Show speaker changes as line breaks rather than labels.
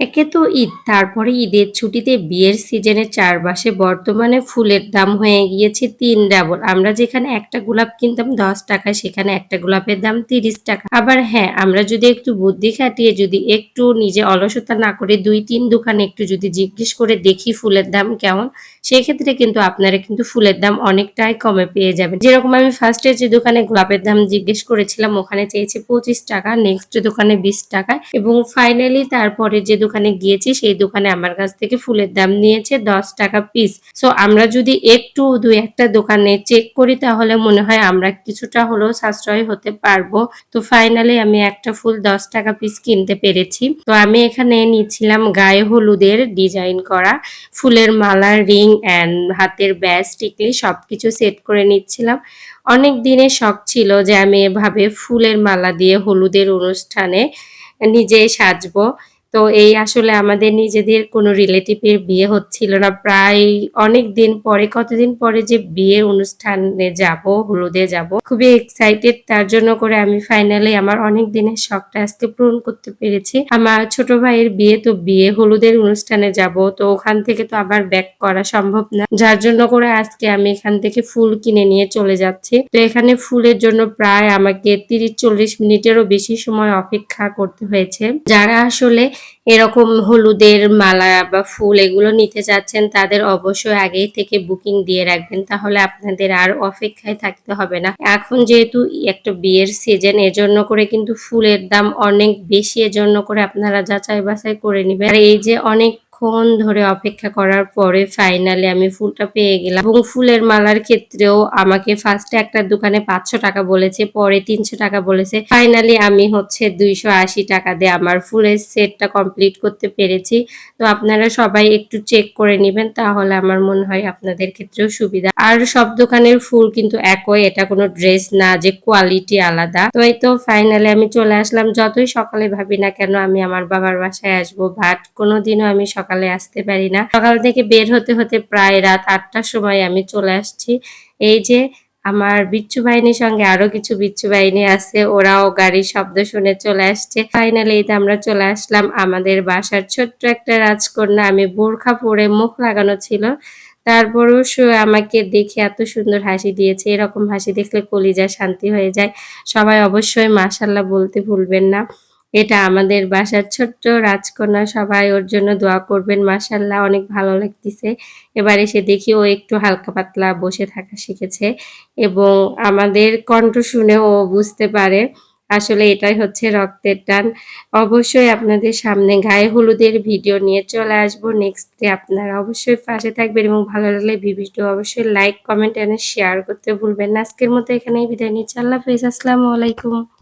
একে তো ঈদ। তারপরে ঈদের ছুটিতে বিয়ের সিজনে চারপাশে বর্তমানে ফুলের দাম হয়ে গিয়েছে তিন ডাবল। আমরা যেখানে একটা গোলাপ কিনতাম দশ টাকা সেখানে একটা গোলাপের দাম তিরিশ টাকা। আবার হ্যাঁ আমরা যদি একটু বুদ্ধি খাটিয়ে যদি একটু নিজে অলসতা না করে দুই তিন দোকানে একটু যদি জিজ্ঞেস করে দেখি ফুলের দাম কেমন, সেক্ষেত্রে কিন্তু আপনারা কিন্তু ফুলের দাম অনেকটাই কমে পেয়ে যাবেন। যেরকম আমি ফার্স্টে যে দোকানে গোলাপের দাম জিজ্ঞেস করেছিলাম, ওখানে চেয়েছে পঁচিশ টাকা নেক্সট দোকানে বিশ টাকা এবং ফাইনালি তারপরে যে দোকানে গিয়েছি, সেই দোকানে আমার কাছ থেকে ফুলের দাম নিয়েছে দশ টাকা পিস সো আমরা যদি একটু দুই একটা দোকানে চেক করি, তাহলে মনে হয় আমরা কিছুটা হলেও সাশ্রয় হতে পারব। তো ফাইনালি আমি একটা ফুল দশ টাকা পিস কিনতে পেরেছি। তো আমি এখানে নিচ্ছিলাম গায়ে হলুদের ডিজাইন করা ফুলের মালা রিং অ্যান্ড হাতের ব্যাস, টিকলি সবকিছু সেট করে নিচ্ছিলাম। অনেক দিনের শখ ছিল যে আমি এভাবে ফুলের মালা দিয়ে হলুদের অনুষ্ঠানে নিজে সাজবো। তো এই আসলে আমাদের নিজেদের কোনো রিলেটিভের বিয়ে হচ্ছিল না। প্রায় অনেক দিন পরে, কতদিন পরে যে বিয়ে অনুষ্ঠানে যাব, হলুদে যাব, খুবই এক্সাইটেড তার জন্য করে আমি ফাইনালি আমার অনেক দিনের শখটা আজকে পূরণ করতে পেরেছি। আমার ছোট ভাইয়ের বিয়ে তো বিয়ে, হলুদের অনুষ্ঠানে যাব, তো ওখান থেকে তো আবার ব্যাক করা সম্ভব না। যার জন্য করে আজকে আমি এখান থেকে ফুল কিনে নিয়ে চলে যাচ্ছি। তো এখানে ফুলের জন্য প্রায় আমাকে তিরিশ চল্লিশ মিনিটেরও বেশি সময় অপেক্ষা করতে হয়েছে। যারা আসলে এরকম হলুদের মালা বা ফুল এগুলো নিতে চাচ্ছেন, তাদের অবশ্যই আগেই থেকে বুকিং দিয়ে রাখবেন। তাহলে আপনাদের আর অপেক্ষায় থাকতে হবে না। এখন যেহেতু একটা বিয়ের সিজন, এজন্য করে কিন্তু ফুলের দাম অনেক বেশি, এজন্য করে আপনারা যাচাই বাছাই করে নেবেন। আর এই যে অনেক অনেকক্ষণ ধরে অপেক্ষা করার পরে ফাইনালি আমি ফুলটা পেয়ে গেলাম এবং ফুলের মালার ক্ষেত্রেও আমাকে ফার্স্টে একটা দোকানে পাঁচশো টাকা বলেছে, পরে তিনশো টাকা বলেছে। ফাইনালি আমি হচ্ছে দুইশো আশি টাকা দিয়ে আমার ফুলের সেটটা কমপ্লিট করতে পেরেছি। তো আপনারা সবাই একটু চেক করে নেবেন, তাহলে আমার মনে হয় আপনাদের ক্ষেত্রেও সুবিধা। আর সব দোকানের ফুল কিন্তু একই, এটা কোনো ড্রেস না, যে কোয়ালিটি আলাদা। তো এই তো ফাইনালি আমি চলে আসলাম। যতই সকালে ভাবি না কেন আমি আমার বাবার বাসায় আসব বাট কোনোদিনও আমি সকাল সকালে আসতে পারি না। সকাল থেকে বের হতে হতে প্রায় রাত আটটার সময় আমি চলে আসছি। এই যে আমার বিচ্ছু বাহিনীর সঙ্গে আরও কিছু বিচ্ছু বাহিনী আছে, ওরাও গাড়ির শব্দ শুনে চলে আসছে। ফাইনালি আমরা চলে আসলাম আমাদের বাসার ছোট্ট একটা রাজকন্যা। আমি বোরখা পরে মুখ লাগানো ছিল। তারপরও সে আমাকে দেখে এত সুন্দর হাসি দিয়েছে। এরকম হাসি দেখলে কলিজা শান্তি হয়ে যায়। সবাই অবশ্যই মাসাল্লাহ বলতে ভুলবেন না। এটা আমাদের বাসার ছোট্ট রাজকন্যা, সবাই ওর জন্য দোয়া করবেন। মাসাল্লাহ অনেক ভালো লাগতেছে। এবার এসে দেখি ও একটু হালকা পাতলা বসে থাকা শিখেছে এবং আমাদের কণ্ঠ শুনে ও বুঝতে পারে আসলে এটাই হচ্ছে রক্তের টান। অবশ্যই আপনাদের সামনে গায়ে হলুদের ভিডিও নিয়ে চলে আসব। নেক্সট ডে আপনারা অবশ্যই পাশে থাকবেন এবং ভালো লাগলে ভিডিও অবশ্যই লাইক কমেন্ট এনে শেয়ার করতে ভুলবেন না। আজকের মতো এখানেই বিদায় নিচ্ছি। আল্লাহ হাফিজ। আসসালামু আলাইকুম।